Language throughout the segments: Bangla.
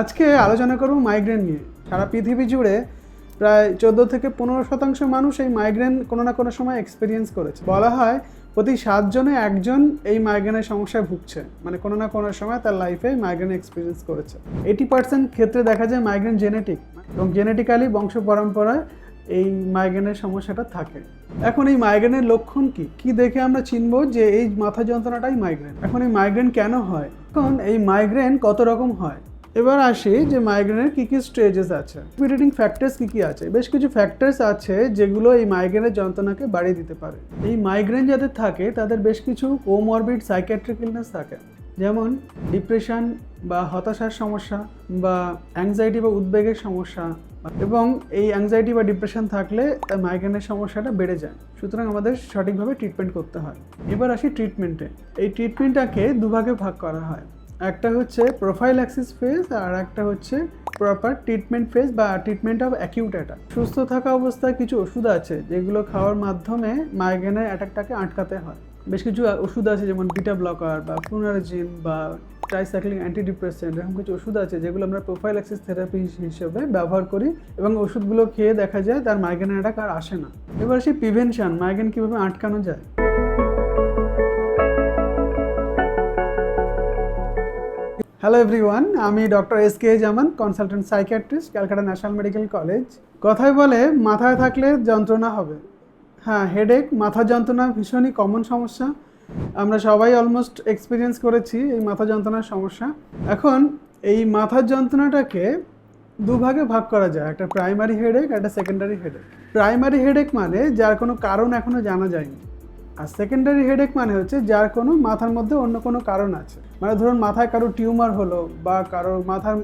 আজকে আলোচনা করব মাইগ্রেন নিয়ে। সারা পৃথিবী জুড়ে প্রায় চোদ্দ থেকে পনেরো শতাংশ মানুষ এই মাইগ্রেন কোনো না কোনো সময় এক্সপিরিয়েন্স করেছে। বলা হয় প্রতি সাতজনে একজন এই মাইগ্রেনের সমস্যায় ভুগছে। মানে কোনো না কোনো সময় তার লাইফে মাইগ্রেন এক্সপিরিয়েন্স করেছে। এইটি পার্সেন্ট ক্ষেত্রে দেখা যায় মাইগ্রেন জেনেটিক এবং জেনেটিক্যালি বংশ পরম্পরায় এই মাইগ্রেনের সমস্যাটা থাকে। এখন এই মাইগ্রেনের লক্ষণ কি? কি দেখে আমরা চিনব যে এই মাথা যন্ত্রণাটাই মাইগ্রেন এখন এই মাইগ্রেন কেন হয়? এখন এই মাইগ্রেন কত রকম হয়? এবার আসি যে মাইগ্রেনের কী কী স্টেজেস আছে। কন্ট্রিবিউটিং ফ্যাক্টরস কী কী আছে? বেশ কিছু ফ্যাক্টরস আছে যেগুলো এই মাইগ্রেনের যন্ত্রণাকে বাড়িয়ে দিতে পারে। এই মাইগ্রেন যাদের থাকে, তাদের বেশ কিছু কোমরবিড সাইকিয়াট্রিক ইলনেস থাকে। যেমন ডিপ্রেশন বা হতাশার সমস্যা বা অ্যাংজাইটি বা উদ্বেগের সমস্যা এবং এই অ্যাংজাইটি বা ডিপ্রেশন থাকলে মাইগ্রেনের সমস্যাটা বেড়ে যায়। সুতরাং আমাদের সঠিকভাবে ট্রিটমেন্ট করতে হয়। এবার আসি ট্রিটমেন্টে এই ট্রিটমেন্টটাকে দুভাগে ভাগ করা হয়। একটা হচ্ছে প্রোফাইল অ্যাক্সিস ফেজ আর একটা হচ্ছে প্রপার ট্রিটমেন্ট ফেজ বা ট্রিটমেন্ট অফ অ্যাকিউট অ্যাটাক সুস্থ থাকা অবস্থায় কিছু ওষুধ আছে যেগুলো খাওয়ার মাধ্যমে মাইগ্রেনের অ্যাটাকটাকে আটকাতে হয়। বেশ কিছু ওষুধ আছে যেমন বিটা ব্লকার বা ফ্লুনারজিন বা ট্রাইসাইক্লিং অ্যান্টিডিপ্রেসেন্ট এরকম কিছু ওষুধ আছে যেগুলো আমরা প্রোফাইল অ্যাক্সিস থেরাপি হিসেবে ব্যবহার করি এবং ওষুধগুলো খেয়ে দেখা যায় তার মাইগ্রেন অ্যাটাক আর আসে না। এবার সেই প্রিভেনশন মাইগ্রেন কীভাবে আটকানো যায়? হ্যালো এভরিওয়ান আমি doctor S K Zaman consultant psychiatrist Calcutta national medical college কথায় বলে, মাথায় থাকলে যন্ত্রণা হবে। হ্যাঁ হেডেক মাথা যন্ত্রণা ভীষণই কমন সমস্যা। আমরা সবাই অলমোস্ট এক্সপিরিয়েন্স করেছি এই মাথা যন্ত্রণার সমস্যা। এখন এই মাথার যন্ত্রণাটাকে দুভাগে ভাগ করা যায়। একটা প্রাইমারি হেডেক একটা সেকেন্ডারি হেডেক প্রাইমারি হেডেক মানে যার কোনো কারণ এখনও জানা যায়নি। আর সেকেন্ডারি হেডেক মানে হচ্ছে যার কোনো মাথার মধ্যে অন্য কোনো কারণ আছে। মানে ধরুন মাথায় কারও টিউমার হলো বা কারও মাথার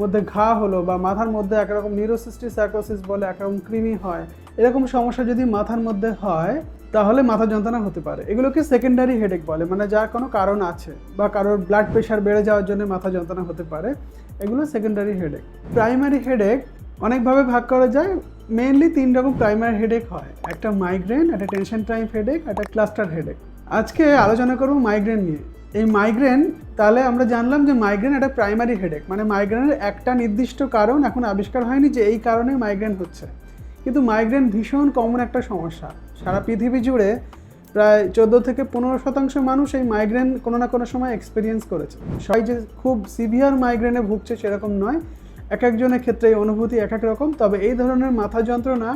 মধ্যে ঘা হলো বা মাথার মধ্যে একরকম নিউরোসিস্টি সাইকোসিস বলে একরকম কৃমি হয়, এরকম সমস্যা যদি মাথার মধ্যে হয়, তাহলে মাথা যন্ত্রণা হতে পারে। এগুলোকে সেকেন্ডারি হেডেক বলে মানে যার কোনো কারণ আছে বা কারোর ব্লাড প্রেশার বেড়ে যাওয়ার জন্য মাথা যন্ত্রণা হতে পারে, এগুলো সেকেন্ডারি হেডেক প্রাইমারি হেডেক অনেকভাবে ভাগ করা যায় মেইনলি তিন রকম প্রাইমারি হেডেক হয়। একটা মাইগ্রেন একটা টেনশন টাইপ হেডেক একটা ক্লাস্টার হেডেক আজকে আলোচনা করব মাইগ্রেন নিয়ে। এই মাইগ্রেন তাহলে আমরা জানলাম যে মাইগ্রেন একটা প্রাইমারি হেডেক মানে মাইগ্রেনের একটা নির্দিষ্ট কারণ এখন আবিষ্কার হয়নি যে এই কারণে মাইগ্রেন হচ্ছে। কিন্তু মাইগ্রেন ভীষণ কমন একটা সমস্যা। সারা পৃথিবী জুড়ে প্রায় চোদ্দ থেকে পনেরো শতাংশ মানুষ এই মাইগ্রেন কোনো না কোনো সময় এক্সপিরিয়েন্স করেছে। সবাই যে খুব সিভিয়ার মাইগ্রেনে ভুগছে সেরকম নয়। এক একজনের ক্ষেত্রে এই অনুভূতি এক এক রকম, তবে এই ধরনের মাথা যন্ত্রণা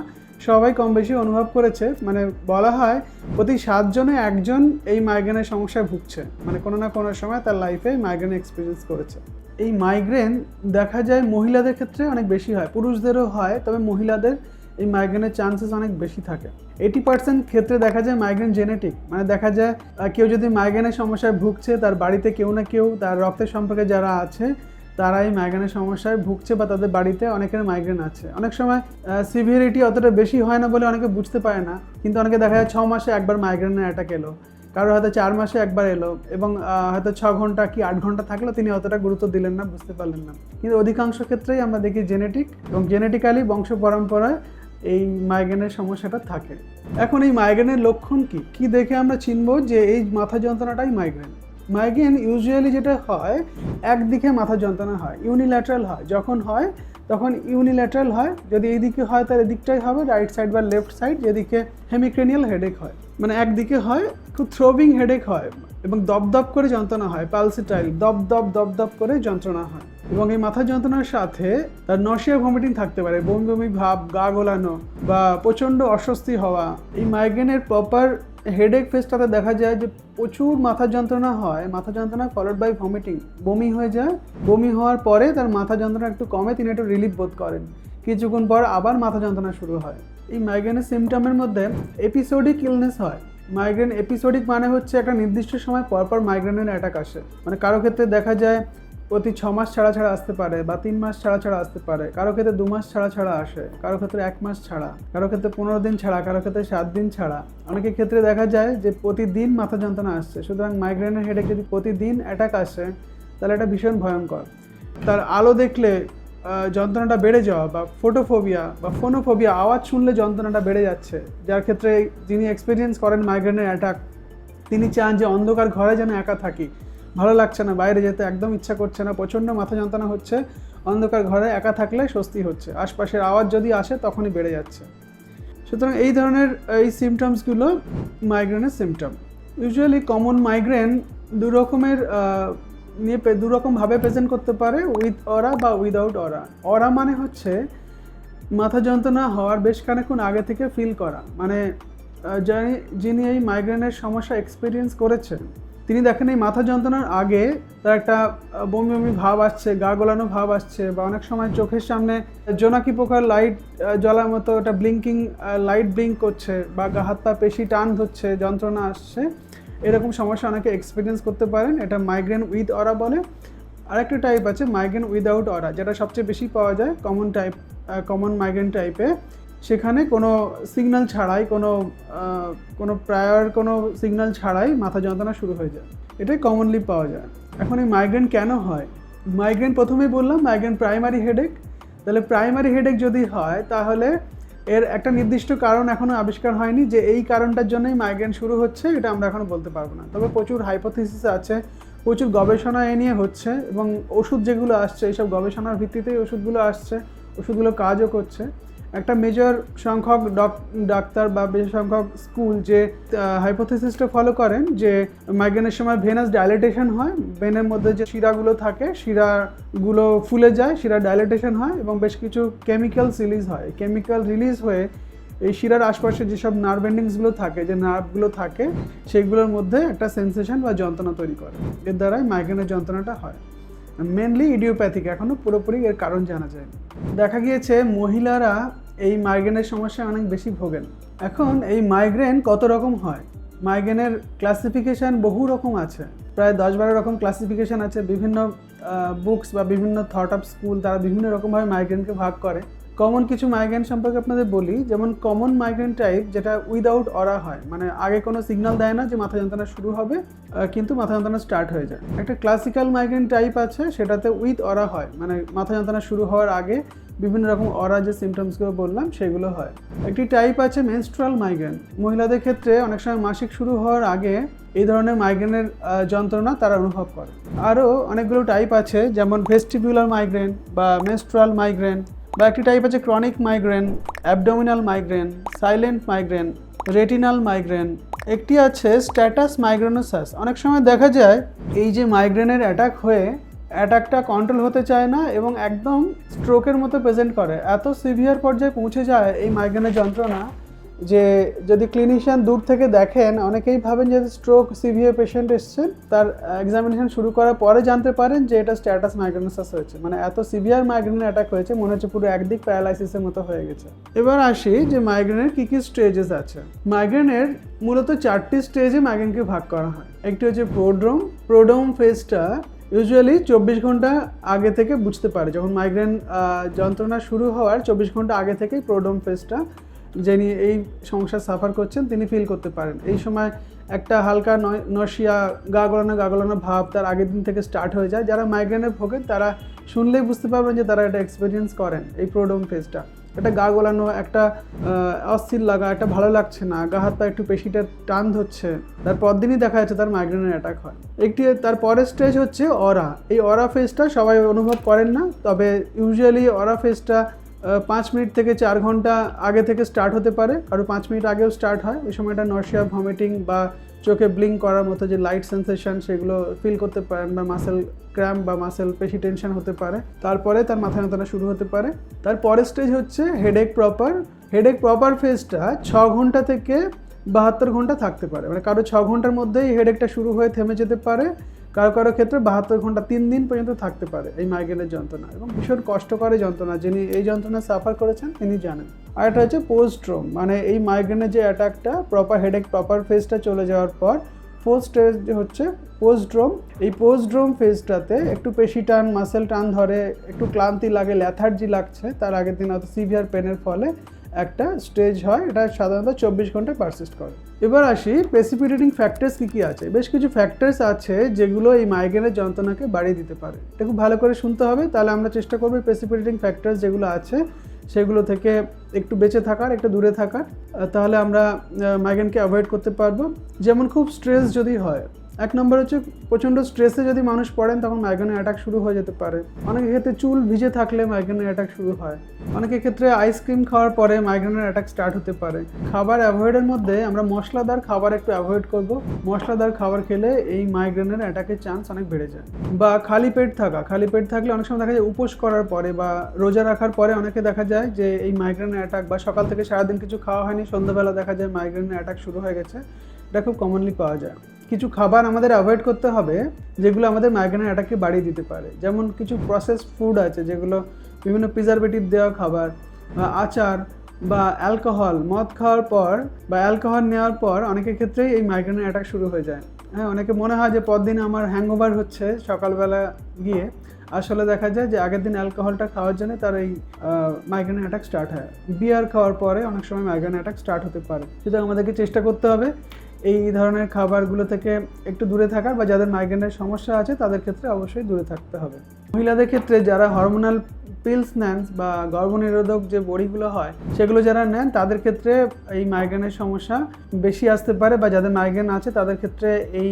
সবাই কম বেশি অনুভব করেছে। মানে বলা হয় প্রতি সাতজনে একজন এই মাইগ্রেনের সমস্যায় ভুগছে। মানে কোনো না কোনো সময় তার লাইফে মাইগ্রেন এক্সপিরিয়েন্স করেছে। এই মাইগ্রেন দেখা যায় মহিলাদের ক্ষেত্রে অনেক বেশি হয়, পুরুষদেরও হয়, তবে মহিলাদের এই মাইগ্রেনের চান্সেস অনেক বেশি থাকে। এইটি পার্সেন্ট ক্ষেত্রে দেখা যায় মাইগ্রেন জেনেটিক মানে দেখা যায় কেউ যদি মাইগ্রেনের সমস্যায় ভুগছে, তার বাড়িতে কেউ না কেউ, তার রক্তের সম্পর্কে যারা আছে তারা এই মাইগ্রেনের সমস্যায় ভুগছে বা তাদের বাড়িতে অনেকের মাইগ্রেন আছে। অনেক সময় সিভিয়ারিটি অতটা বেশি হয় না বলে অনেকে বুঝতে পারে না। কিন্তু অনেকে দেখা যায় ছ মাসে একবার মাইগ্রেনের অ্যাটাক এলো। কারোর হয়তো চার মাসে একবার এলো এবং হয়তো ছ ঘণ্টা কি আট ঘণ্টা থাকল তিনি অতটা গুরুত্ব দিলেন না, বুঝতে পারলেন না। কিন্তু অধিকাংশ ক্ষেত্রেই আমরা দেখি জেনেটিক এবং জেনেটিক্যালি বংশ পরম্পরায় এই মাইগ্রেনের সমস্যাটা থাকে। এখন এই মাইগ্রেনের লক্ষণ কি? কি দেখে আমরা চিনব যে এই মাথা যন্ত্রণাটাই মাইগ্রেন মাইগ্রেন ইউজুয়ালি যেটা হয়, একদিকে মাথা যন্ত্রণা হয় ইউনিল্যাটারাল হয়। যখন হয়, তখন ইউনিল্যাটারাল হয়। যদি এইদিকে হয় তার এদিকটাই হবে রাইট সাইড বা লেফট সাইড যেদিকে হেমিক্রেনিয়াল হেডেক হয়। মানে একদিকে হয়, খুব থ্রোবিং হেডেক হয় এবং দপদপ করে যন্ত্রণা হয় পালসিটাইল দপ দপ দপ দপ করে যন্ত্রণা হয়। এবং এই মাথা যন্ত্রণার সাথে তার নশিয়া ভমিটিং থাকতে পারে। বমি বমি, ভাব, গা গোলানো বা প্রচণ্ড অস্বস্তি হওয়া। এই মাইগ্রেনের প্রপার হেডেক ফেসটাতে দেখা যায় যে প্রচুর মাথা যন্ত্রণা হয়, মাথা যন্ত্রণা ফলোড বাই ভমিটিং বমি হয়ে যায়। বমি হওয়ার পরে তার মাথা যন্ত্রণা একটু কমে, তিনি একটু রিলিফ বোধ করেন। কিছুক্ষণ পর আবার মাথা যন্ত্রণা শুরু হয়। এই মাইগ্রেনের সিমটমের মধ্যে এপিসোডিক ইলনেস হয়। মাইগ্রেন এপিসোডিক মানে হচ্ছে একটা নির্দিষ্ট সময় পরপর মাইগ্রেনের অ্যাটাক আসে। মানে কারও ক্ষেত্রে দেখা যায় প্রতি ছ মাস ছাড়া ছাড়া আসতে পারে বা তিন মাস ছাড়া ছাড়া আসতে পারে। কারও ক্ষেত্রে দু মাস ছাড়া ছাড়া আসে, কারও ক্ষেত্রে এক মাস ছাড়া, কারও ক্ষেত্রে পনেরো দিন ছাড়া, কারও ক্ষেত্রে সাত দিন ছাড়া। অনেকের ক্ষেত্রে দেখা যায় যে প্রতিদিন মাথা যন্ত্রণা আসছে। সুতরাং মাইগ্রেনের হেডেক যদি প্রতিদিন অ্যাটাক আসে, তাহলে এটা ভীষণ ভয়ঙ্কর। তার আলো দেখলে যন্ত্রণাটা বেড়ে যাওয়া বা ফোটোফোবিয়া বা ফোনোফোবিয়া আওয়াজ শুনলে যন্ত্রণাটা বেড়ে যাচ্ছে। যার ক্ষেত্রে যিনি এক্সপিরিয়েন্স করেন মাইগ্রেনের অ্যাটাক তিনি চান যে অন্ধকার ঘরে যেন একা থাকি। ভালো লাগছে না, বাইরে যেতে একদম ইচ্ছা করছে না, প্রচণ্ড মাথা যন্ত্রণা হচ্ছে, অন্ধকার ঘরে একা থাকলে স্বস্তি হচ্ছে, আশপাশের আওয়াজ যদি আসে তখনই বেড়ে যাচ্ছে। সুতরাং এই ধরনের, এই সিমটমসগুলো মাইগ্রেনের সিমটম ইউজুয়ালি কমন মাইগ্রেন দু রকমের নিয়ে দু রকমভাবে প্রেজেন্ট করতে পারে উইথ অরা বা উইদাউট অরা অরা মানে হচ্ছে মাথা যন্ত্রণা হওয়ার বেশ খানিকক্ষণ আগে থেকে ফিল করা। মানে যিনি এই মাইগ্রেনের সমস্যা এক্সপিরিয়েন্স করেছেন তিনি দেখেন এই মাথা যন্ত্রণার আগে তার একটা বমি বমি ভাব আসছে, গা গোলানো ভাব আসছে বা অনেক সময় চোখের সামনে জোনাকি পোকার লাইট জ্বলার মতো একটা ব্লিঙ্কিং লাইট ব্লিঙ্ক করছে বা গা হাত পা পেশি টান ধরছে, যন্ত্রণা আসছে, এরকম সমস্যা অনেকে এক্সপিরিয়েন্স করতে পারেন। এটা মাইগ্রেন উইথ অরা বলে। আরেকটা টাইপ আছে মাইগ্রেন উইদাউট অরা যেটা সবচেয়ে বেশি পাওয়া যায় কমন টাইপ কমন মাইগ্রেন টাইপে সেখানে কোনো সিগন্যাল ছাড়াই, কোনো কোনো প্রায়র কোনো সিগন্যাল ছাড়াই মাথা যন্ত্রণা শুরু হয়ে যায়। এটাই কমনলি পাওয়া যায়। এখন এই মাইগ্রেন কেন হয়? মাইগ্রেন প্রথমেই বললাম মাইগ্রেন প্রাইমারি হেডেক তাহলে প্রাইমারি হেডেক যদি হয়, তাহলে এর একটা নির্দিষ্ট কারণ এখনও আবিষ্কার হয়নি যে এই কারণটার জন্যই মাইগ্রেন শুরু হচ্ছে, এটা আমরা এখনও বলতে পারব না। তবে প্রচুর হাইপোথিসিস আছে, প্রচুর গবেষণা এ নিয়ে হচ্ছে এবং ওষুধ যেগুলো আসছে এইসব গবেষণার ভিত্তিতেই ওষুধগুলো আসছে, ওষুধগুলো কাজও করছে। একটা মেজর সংখ্যক ডক- ডাক্তার বা বেশি সংখ্যক স্কুল যে হাইপোথিসিসটা ফলো করেন যে মাইগ্রেনের সময় ভেনাস ডাইলেটেশন হয় ভেনের মধ্যে যে শিরাগুলো থাকে, শিরাগুলো ফুলে যায় শিরা ডাইলেটেশন হয় এবং বেশ কিছু কেমিক্যালস রিলিজ হয়। কেমিক্যাল রিলিজ হয়ে এই শিরার আশপাশে যেসব নার্ভ এন্ডিংসগুলো থাকে, যে নার্ভগুলো থাকে সেগুলোর মধ্যে একটা সেন্সেশন বা যন্ত্রণা তৈরি করে। এর দ্বারাই মাইগ্রেনের যন্ত্রণাটা হয়। মেনলি ইডিওপ্যাথিক এখনও পুরোপুরি এর কারণ জানা যায় দেখা গিয়েছে মহিলারা এই মাইগ্রেনের সমস্যায় অনেক বেশি ভোগেন। এখন এই মাইগ্রেন কত রকম হয়? মাইগ্রেনের ক্লাসিফিকেশান বহু রকম আছে। প্রায় দশ বারো রকম ক্লাসিফিকেশান আছে। বিভিন্ন বুকস বা বিভিন্ন থট অফ স্কুল তারা বিভিন্ন রকমভাবে মাইগ্রেনকে ভাগ করে। কমন কিছু মাইগ্রেন সম্পর্কে আপনাদের বলি, যেমন কমন মাইগ্রেন টাইপ যেটা উইদাউট অরা হয় মানে আগে কোনো সিগন্যাল দেয় না যে মাথা যন্ত্রণা শুরু হবে কিন্তু মাথা যন্ত্রণা স্টার্ট হয়ে যায়। একটা ক্লাসিক্যাল মাইগ্রেন টাইপ আছে, সেটাতে উইথ অরা হয় মানে মাথা যন্ত্রণা শুরু হওয়ার আগে বিভিন্ন রকম অরা যে সিমটমসগুলো বললাম, সেগুলো হয়। একটি টাইপ আছে মেনস্ট্রুয়াল মাইগ্রেন মহিলাদের ক্ষেত্রে অনেক সময় মাসিক শুরু হওয়ার আগে এই ধরনের মাইগ্রেনের যন্ত্রণা তারা অনুভব করে। আরও অনেকগুলো টাইপ আছে, যেমন ভেস্টিবিউলার মাইগ্রেন বা মেনস্ট্রুয়াল মাইগ্রেন বা একটি টাইপ আছে chronic migraine abdominal migraine silent migraine retinal migraine একটি আছে স্ট্যাটাস মাইগ্রেনোসাস অনেক সময় দেখা যায় এই যে মাইগ্রেনের অ্যাটাক হয়ে অ্যাটাকটা কন্ট্রোল হতে চায় না এবং একদম স্ট্রোকের মতো প্রেজেন্ট করে। এত সিভিয়ার পর্যায়ে পৌঁছে যায় এই মাইগ্রেনের যন্ত্রণা। যে যদি ক্লিনিশিয়ান দূর থেকে দেখেন, অনেকেই ভাবেন যে স্ট্রোক সিভিয়ার পেশেন্ট এসছেন, তার এক্সামিনেশন শুরু করার পরে জানতে পারেন যে এটা স্ট্যাটাস মাইগ্রেনোসাস হয়েছে। মানে এত সিভিয়ার মাইগ্রেন অ্যাটাক হয়েছে, মনে হচ্ছে পুরো একদিক প্যারালাইসিসের মতো হয়ে গেছে। এবার আসি যে মাইগ্রেনের কী কী স্টেজেস আছে। মাইগ্রেনের মূলত চারটি স্টেজে মাইগ্রেনকে ভাগ করা হয়। একটি হচ্ছে প্রোড্রোম প্রোড্রোম ফেজটা ইউজুয়ালি চব্বিশ ঘণ্টা আগে থেকে বুঝতে পারে। যখন মাইগ্রেন যন্ত্রণা শুরু হওয়ার চব্বিশ ঘণ্টা আগে থেকেই প্রোড্রোম ফেজটা যিনি এই সমস্যা সাফার করছেন, তিনি ফিল করতে পারেন। এই সময় একটা হালকা নশিয়া গা গলানো গা গলানো ভাব তার আগের দিন থেকে স্টার্ট হয়ে যায়। যারা মাইগ্রেনে ভোগেন তারা শুনলেই বুঝতে পারবেন যে তারা এটা এক্সপিরিয়েন্স করেন, এই প্রোডোম ফেজটা একটা গা গলানো একটা অস্থির লাগা, একটা ভালো লাগছে না, গা হাত পা একটু পেশিটা টান ধরছে, তার পরদিনই দেখা যাচ্ছে তার মাইগ্রেনের অ্যাটাক হয়। একটি, তার পরের স্টেজ হচ্ছে অরা এই অরা ফেজটা সবাই অনুভব করেন না, তবে ইউজুয়ালি অরা ফেজটা পাঁচ মিনিট থেকে চার ঘণ্টা আগে থেকে স্টার্ট হতে পারে। কারও পাঁচ মিনিট আগেও স্টার্ট হয়। ওই সময়টা নর্সিয়া ভমিটিং বা চোখে ব্লিঙ্ক করার মতো যে লাইট সেন্সেশন সেগুলো ফিল করতে পারেন বা মাসেল ক্র্যাম্প বা মাসেল পেশি টেনশন হতে পারে। তারপরে তার মাথা যন্ত্রণা শুরু হতে পারে। তার পরের স্টেজ হচ্ছে হেডেক প্রপার হেডেক প্রপার ফেজটা ছ ঘণ্টা থেকে বাহাত্তর ঘণ্টা থাকতে পারে। মানে কারও ছ ঘণ্টার মধ্যেই হেডেকটা শুরু হয়ে থেমে যেতে পারে। কারও কারও ক্ষেত্রে বাহাত্তর ঘণ্টা তিন দিন পর্যন্ত থাকতে পারে এই মাইগ্রেনের যন্ত্রণা এবং ভীষণ কষ্টকর যন্ত্রণা। যিনি এই যন্ত্রণা সাফার করেছেন, তিনি জানেন। আর এটা হচ্ছে পোস্ট্রোম মানে এই মাইগ্রেনের যে অ্যাটাকটা প্রপার হেডেক প্রপার ফেজটা চলে যাওয়ার পর ফোর্থ স্টেজ হচ্ছে পোস্টড্রোম এই পোস্টড্রোম ফেজটাতে একটু পেশি টান মাসেল টান ধরে, একটু ক্লান্তি লাগে ল্যাথার্জি লাগছে, তার আগের দিন অত সিভিয়ার পেনের ফলে একটা স্টেজ হয়, এটা সাধারণত চব্বিশ ঘণ্টা পারসিস্ট করে। এবার আসি প্রেসিপিটেটিং ফ্যাক্টরস কী কী আছে? বেশ কিছু ফ্যাক্টরস আছে যেগুলো এই মাইগ্রেনের যন্ত্রণাকে বাড়িয়ে দিতে পারে। এটা খুব ভালো করে শুনতে হবে, তাহলে আমরা চেষ্টা করব প্রেসিপিটেটিং ফ্যাক্টরস যেগুলো আছে, সেগুলো থেকে একটু বেঁচে থাকার, একটু দূরে থাকার। তাহলে আমরা মাইগ্রেনকে অ্যাভয়েড করতে পারব। যেমন খুব স্ট্রেস যদি হয় এক নম্বর হচ্ছে প্রচণ্ড স্ট্রেসে যদি মানুষ পড়েন, তখন মাইগ্রেনের অ্যাটাক শুরু হয়ে যেতে পারে। অনেকের ক্ষেত্রে চুল ভিজে থাকলে মাইগ্রেনের অ্যাটাক শুরু হয়। অনেকের ক্ষেত্রে আইসক্রিম খাওয়ার পরে মাইগ্রেনের অ্যাটাক স্টার্ট হতে পারে। খাবার অ্যাভয়েডের মধ্যে আমরা মশলাদার খাবার একটু অ্যাভয়েড করব। মশলাদার খাবার খেলে এই মাইগ্রেনের অ্যাটাকের চান্স অনেক বেড়ে যায়। বা খালি পেট থাকা, খালি পেট থাকলে অনেক সময় দেখা যায় উপোস করার পরে বা রোজা রাখার পরে অনেকে দেখা যায় যে এই মাইগ্রেনের অ্যাটাক বা সকাল থেকে সারাদিন কিছু খাওয়া হয়নি, সন্ধ্যাবেলা দেখা যায় মাইগ্রেনের অ্যাটাক শুরু হয়ে গেছে। এটা খুব কমনলি পাওয়া যায়। কিছু খাবার আমাদের অ্যাভয়েড করতে হবে, যেগুলো আমাদের মাইগ্রেনের অ্যাটাককে বাড়িয়ে দিতে পারে। যেমন কিছু প্রসেস ফুড আছে, যেগুলো বিভিন্ন প্রিজারভেটিভ দেওয়া খাবার, বা আচার, বা অ্যালকোহল মদ খাওয়ার পর, বা অ্যালকোহল নেওয়ার পর অনেকের ক্ষেত্রেই এই মাইগ্রেনের অ্যাটাক শুরু হয়ে যায়। হ্যাঁ অনেকে মনে হয় যে পরদিন আমার হ্যাংওভার হচ্ছে, সকালবেলা গিয়ে। আসলে দেখা যায় যে আগের দিন অ্যালকোহলটা খাওয়ার জন্য তার এই মাইগ্রেন অ্যাটাক স্টার্ট হয়। বিয়ার খাওয়ার পরে অনেক সময় মাইগ্রেন অ্যাটাক স্টার্ট হতে পারে। সুতরাং আমাদেরকে চেষ্টা করতে হবে এই ধরনের খাবারগুলো থেকে একটু দূরে থাকার বা যাদের মাইগ্রেনের সমস্যা আছে, তাদের ক্ষেত্রে অবশ্যই দূরে থাকতে হবে। মহিলাদের ক্ষেত্রে যারা হরমোনাল পিলস নেন বা গর্ভনিরোধক যে বড়িগুলো হয়, সেগুলো যারা নেন, তাদের ক্ষেত্রে এই মাইগ্রেনের সমস্যা বেশি আসতে পারে বা যাদের মাইগ্রেন আছে, তাদের ক্ষেত্রে এই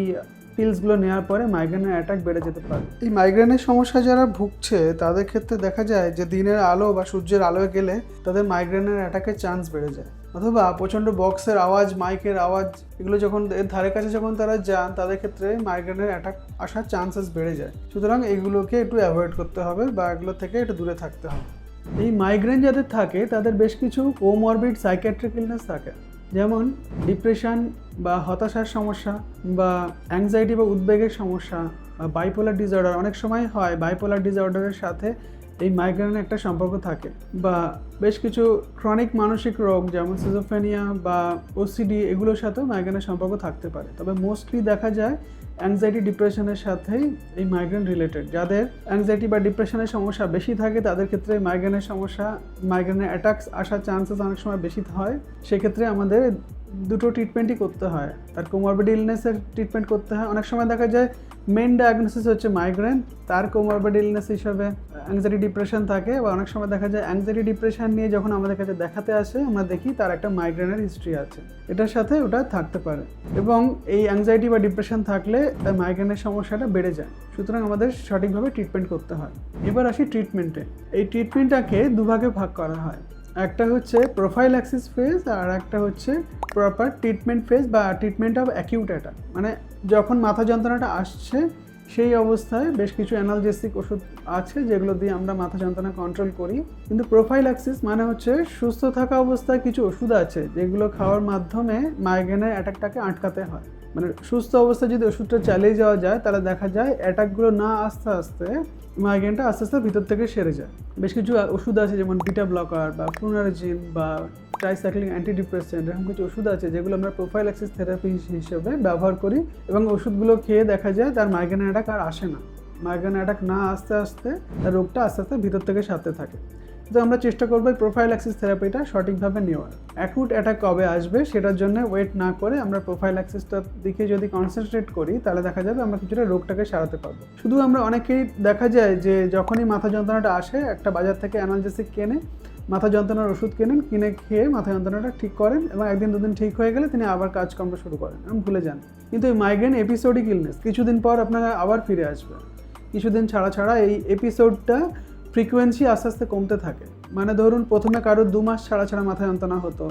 পিলসগুলো নেওয়ার পরে মাইগ্রেনের অ্যাটাক বেড়ে যেতে পারে। এই মাইগ্রেনের সমস্যা যারা ভুগছে, তাদের ক্ষেত্রে দেখা যায় যে দিনের আলো বা সূর্যের আলোয় গেলে তাদের মাইগ্রেনের অ্যাটাকের চান্স বেড়ে যায়। অথবা প্রচণ্ড বক্সের আওয়াজ, মাইকের আওয়াজ, এগুলো যখন এর ধারে কাছে যখন তারা যান, তাদের ক্ষেত্রে মাইগ্রেনের অ্যাটাক আসার চান্সেস বেড়ে যায়। সুতরাং এগুলোকে একটু অ্যাভয়েড করতে হবে বা এগুলো থেকে একটু দূরে থাকতে হবে। এই মাইগ্রেন যাদের থাকে, তাদের বেশ কিছু কোমরবিড সাইকিয়াট্রিক ইলনেস থাকে। যেমন ডিপ্রেশন বা হতাশার সমস্যা বা অ্যাংজাইটি বা উদ্বেগের সমস্যা, বা বাইপোলার ডিসঅর্ডার অনেক সময় হয় বাইপোলার ডিসঅর্ডারের সাথে এই মাইগ্রেনের একটা সম্পর্ক থাকে বা বেশ কিছু ক্রনিক মানসিক রোগ যেমন সিজোফেনিয়া বা ওসিডি এগুলোর সাথেও মাইগ্রেনের সম্পর্ক থাকতে পারে। তবে মোস্টলি দেখা যায় অ্যাংজাইটি ডিপ্রেশনের সাথেই এই মাইগ্রেন রিলেটেড যাদের অ্যাংজাইটি বা ডিপ্রেশনের সমস্যা বেশি থাকে, তাদের ক্ষেত্রে মাইগ্রেনের সমস্যা মাইগ্রেনের অ্যাটাকস আসার চান্সেস অনেক সময় বেশি হয়। সেক্ষেত্রে আমাদের দুটো ট্রিটমেন্টই করতে হয়। তার কোমরবিড ইলনেসের ট্রিটমেন্ট করতে হয়। অনেক সময় দেখা যায় মেন ডায়াগনোসিস হচ্ছে মাইগ্রেন তার কোমরবিড ইলনেস হিসাবে অ্যাংজাইটি ডিপ্রেশন থাকে বা অনেক সময় দেখা যায় অ্যাংজাইটি ডিপ্রেশন নিয়ে যখন আমাদের কাছে দেখাতে আসে, আমরা দেখি তার একটা মাইগ্রেনের হিস্ট্রি আছে। এটার সাথে ওটা থাকতে পারে। এবং এই অ্যাংজাইটি বা ডিপ্রেশন থাকলে তার মাইগ্রেনের সমস্যাটা বেড়ে যায়। সুতরাং আমাদের সঠিকভাবে ট্রিটমেন্ট করতে হয়। এবার আসি ট্রিটমেন্টে এই ট্রিটমেন্টটাকে দুভাগে ভাগ করা হয়। একটা হচ্ছে প্রোফাইল অ্যাক্সিস ফেজ আর একটা হচ্ছে প্রপার ট্রিটমেন্ট ফেজ বা ট্রিটমেন্ট অফ অ্যাকিউট অ্যাটাক মানে যখন মাথা যন্ত্রণাটা আসছে, সেই অবস্থায় বেশ কিছু অ্যানালজেসিক ওষুধ আছে যেগুলো দিয়ে আমরা মাথা যন্ত্রণা কন্ট্রোল করি। কিন্তু প্রোফাইল অ্যাক্সিস মানে হচ্ছে সুস্থ থাকা অবস্থায় কিছু ওষুধ আছে যেগুলো খাওয়ার মাধ্যমে মাইগ্রেনের অ্যাটাকটাকে আটকাতে হয়। মানে সুস্থ অবস্থায় যদি ওষুধটা চালিয়ে যাওয়া যায়, তাহলে দেখা যায় অ্যাটাকগুলো না আস্তে আস্তে মাইগ্রেনটা আস্তে আস্তে ভিতর থেকে সেরে যায়। বেশ কিছু ওষুধ আছে যেমন বিটা ব্লকার বা ফ্লুনারজিন বা ট্রাইসাইক্লিং অ্যান্টিডিপ্রেসেন্ট এরকম কিছু ওষুধ আছে যেগুলো আমরা প্রোফাইল অ্যাক্সিস থেরাপি হিসেবে ব্যবহার করি এবং ওষুধগুলো খেয়ে দেখা যায় তার মাইগ্রেন অ্যাটাক আর আসে না। মাইগ্রেন অ্যাটাক না আস্তে আস্তে তার রোগটা আস্তে আস্তে ভিতর থেকে সারতে থাকে। তো আমরা চেষ্টা করব প্রোফাইল অ্যাক্সিস থেরাপিটা সঠিকভাবে নেওয়ার। অ্যাকুট অ্যাটাক কবে আসবে সেটার জন্য ওয়েট না করে আমরা প্রোফাইল অ্যাক্সিসটার দিকে যদি কনসেন্ট্রেট করি তাহলে দেখা যাবে আমরা কিছুটা রোগটাকে সারাতে পারব। শুধু আমরা অনেকেই দেখা যায় যে যখনই মাথা যন্ত্রণাটা আসে একটা বাজার থেকে অ্যানালজেসিক কেনে মাথা যন্ত্রণার ওষুধ কেনেন, কিনে খেয়ে মাথা যন্ত্রণাটা ঠিক করেন এবং একদিন দুদিন ঠিক হয়ে গেলে তিনি আবার কাজকর্ম শুরু করেন এবং ভুলে যান। কিন্তু এই মাইগ্রেন এপিসোডিক ইলনেস কিছুদিন পর আপনারা আবার ফিরে আসবে কিছুদিন ছাড়া ছাড়া এই এপিসোডটা ফ্রিকোয়েন্সি আস্তে আস্তে কমতে থাকে। মানে ধরুন প্রথমে কারোর দু মাস ছাড়া ছাড়া মাথা যন্ত্রণা হতো,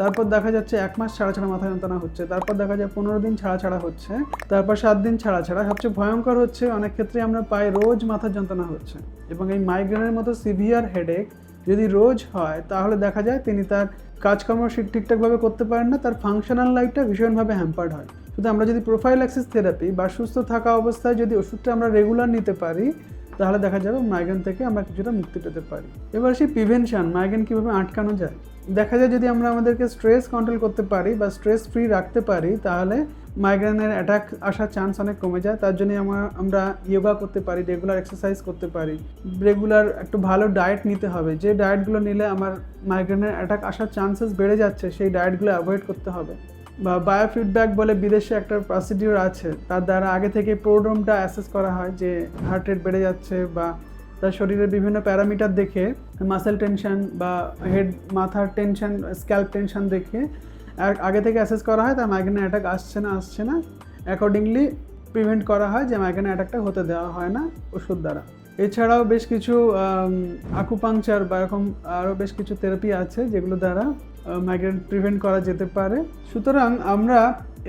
তারপর দেখা যাচ্ছে এক মাস ছাড়া ছাড়া মাথা যন্ত্রণা হচ্ছে, তারপর দেখা যায় পনেরো দিন ছাড়া ছাড়া হচ্ছে, তারপর সাত দিন ছাড়া ছাড়া। সবচেয়ে ভয়ঙ্কর হচ্ছে অনেক ক্ষেত্রে আমরা পাই রোজ মাথার যন্ত্রণা হচ্ছে এবং এই মাইগ্রেনের মতো সিভিয়ার হেডেক যদি রোজ হয়, তাহলে দেখা যায় তিনি তার কাজকর্ম ঠিক- ঠিকঠাকভাবে করতে পারেন না, তার ফাংশনাল লাইফটা ভীষণভাবে হ্যাম্পার্ড হয়। শুধু আমরা যদি প্রোফাইল অ্যাক্সিস থেরাপি বা সুস্থ থাকা অবস্থায় যদি ওষুধটা আমরা রেগুলার নিতে পারি, তাহলে দেখা যাবে মাইগ্রেন থেকে আমরা কিছুটা মুক্তি পেতে পারি। এবার সেই প্রিভেনশন মাইগ্রেন কীভাবে আটকানো যায়? দেখা যায় যদি আমরা আমাদেরকে স্ট্রেস কন্ট্রোল করতে পারি বা স্ট্রেস ফ্রি রাখতে পারি, তাহলে মাইগ্রেনের অ্যাটাক আসার চান্স অনেক কমে যায়, তার জন্য আমরা আমরা ইয়োগা করতে পারি রেগুলার এক্সারসাইজ করতে পারি। রেগুলার একটু ভালো ডায়েট নিতে হবে। যে ডায়েটগুলো নিলে আমার মাইগ্রেনের অ্যাটাক আসার চান্সেস বেড়ে যাচ্ছে, সেই ডায়েটগুলো অ্যাভয়েড করতে হবে। বা বায়োফিডব্যাক বলে বিদেশে একটা প্রসিডিওর আছে, তার দ্বারা আগে থেকে প্রোড্রোমটা অ্যাসেস করা হয় যে হার্ট রেট বেড়ে যাচ্ছে বা তার শরীরের বিভিন্ন প্যারামিটার দেখে মাসেল টেনশন বা হেড মাথার টেনশন স্ক্যাল্প টেনশন দেখে আগে থেকে অ্যাসেস করা হয়, তার মাইগ্রেন অ্যাটাক আসছে না আসছে না। অ্যাকর্ডিংলি প্রিভেন্ট করা হয় যে মাইগ্রেন অ্যাটাকটা হতে দেওয়া হয় না ওষুধ দ্বারা। এছাড়াও বেশ কিছু আকুপাংচার বা এরকম আরও বেশ কিছু থেরাপি আছে যেগুলো দ্বারা মাইগ্রেন প্রিভেন্ট করা যেতে পারে। সুতরাং আমরা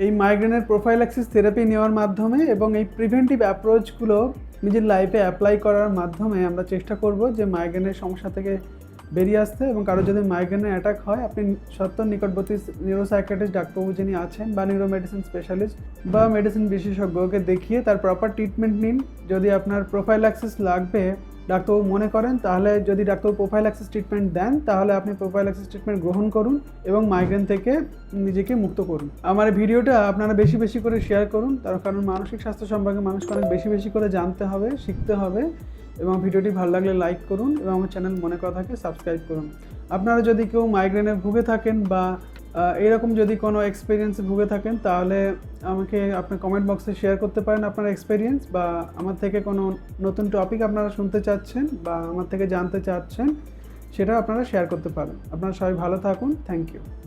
এই মাইগ্রেনের প্রোফাইলাক্সিস থেরাপি নেওয়ার মাধ্যমে এবং এই প্রিভেন্টিভ অ্যাপ্রোচগুলো নিজের লাইফে অ্যাপ্লাই করার মাধ্যমে আমরা চেষ্টা করব যে মাইগ্রেনের সমস্যা থেকে বেরিয়ে আসতে এবং কারও যদি মাইগ্রেনের অ্যাটাক হয়, আপনি সত্তর নিকটবর্তী নিউরোসাইকিয়াট্রিস্ট ডাক্তারবাবু যিনি আছেন বা নিউরোমেডিসিন স্পেশালিস্ট বা মেডিসিন বিশেষজ্ঞকে দেখিয়ে তার প্রপার ট্রিটমেন্ট নিন। যদি আপনার প্রোফাইল প্রোফাইলাক্সিস লাগবে, ডাক্তারবাবু মনে করেন, তাহলে যদি ডাক্তারবাবু প্রোফাইলাক্সিস ট্রিটমেন্ট দেন, তাহলে আপনি প্রোফাইলাক্সিস ট্রিটমেন্ট গ্রহণ করুন এবং মাইগ্রেন থেকে নিজেকে মুক্ত করুন। আমার ভিডিওটা আপনারা বেশি বেশি করে শেয়ার করুন। তার কারণ মানসিক স্বাস্থ্য সম্পর্কে মানুষকে অনেক বেশি বেশি করে জানতে হবে, শিখতে হবে। এবং ভিডিওটি ভালো লাগলে লাইক করুন এবং আমার চ্যানেল মনে কথাকে সাবস্ক্রাইব করুন। আপনারা যদি কেউ মাইগ্রেনে ভুগে থাকেন বা এরকম যদি কোনো এক্সপিরিয়েন্সে ভুগে থাকেন, তাহলে আমাকে আপনার কমেন্ট বক্সে শেয়ার করতে পারেন আপনার এক্সপিরিয়েন্স বা আমার থেকে কোনো নতুন টপিক আপনারা শুনতে চাচ্ছেন বা আমার থেকে জানতে চাচ্ছেন সেটা আপনারা শেয়ার করতে পারেন। আপনারা সবাই ভালো থাকুন। Thank you